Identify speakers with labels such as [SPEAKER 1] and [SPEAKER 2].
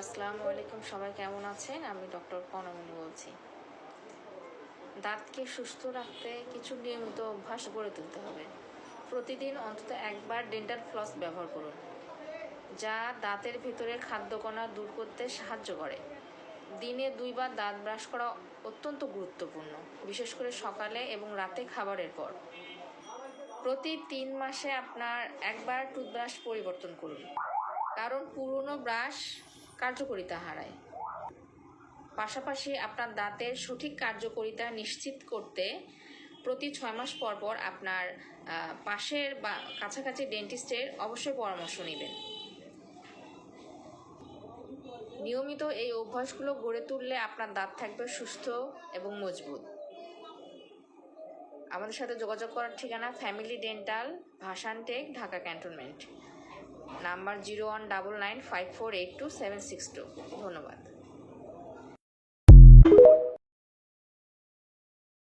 [SPEAKER 1] আসসালামু আলাইকুম, সবাই কেমন আছেন? আমি ডক্টর পনমনি বলছি। দাঁতকে সুস্থ রাখতে কিছু নিয়মিত অভ্যাস গড়ে তুলতে হবে। প্রতিদিন অন্তত একবার ডেন্টাল ফ্লস ব্যবহার করুন, যা দাঁতের ভিতরে খাদ্যকণা দূর করতে সাহায্য করে। দিনে দুইবার দাঁত ব্রাশ করা অত্যন্ত গুরুত্বপূর্ণ, বিশেষ করে সকালে এবং রাতে খাবারের পর। প্রতি তিন মাসে আপনার একবার টুথব্রাশ পরিবর্তন করুন, কারণ পুরনো ব্রাশ কার্যকারিতা হারায়। পাশাপাশি আপনার দাঁতের সঠিক কার্যকারিতা নিশ্চিত করতে প্রতি ছয় মাস পর পর আপনার পাশের বা কাছাকাছি ডেন্টিস্টের অবশ্যই পরামর্শ নেবেন। নিয়মিত এই অভ্যাসগুলো গড়ে তুললে আপনার দাঁত থাকবে সুস্থ এবং মজবুত। আমাদের সাথে যোগাযোগ করার ঠিকানা family dental Bhasantek, Dhaka cantonment number zero one double nine five four eight two seven six two. ধন্যবাদ।